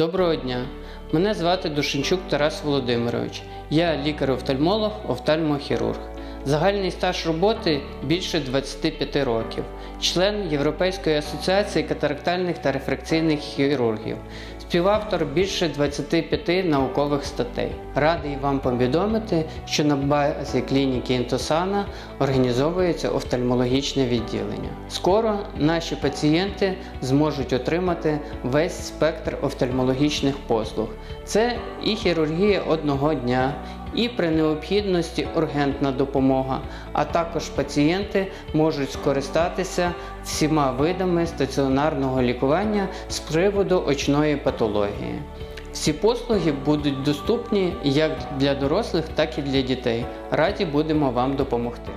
Доброго дня! Мене звати Душенчук Тарас Володимирович. Я лікар-офтальмолог, офтальмохірург. Загальний стаж роботи більше 25 років, член Європейської асоціації катарактальних та рефракційних хірургів, співавтор більше 25 наукових статей. Радий вам повідомити, що на базі клініки Інтосана організовується офтальмологічне відділення. Скоро наші пацієнти зможуть отримати весь спектр офтальмологічних послуг. Це і хірургія одного дня, і при необхідності ургентна допомога, а також пацієнти можуть скористатися всіма видами стаціонарного лікування з приводу очної патології. Всі послуги будуть доступні як для дорослих, так і для дітей. Раді будемо вам допомогти.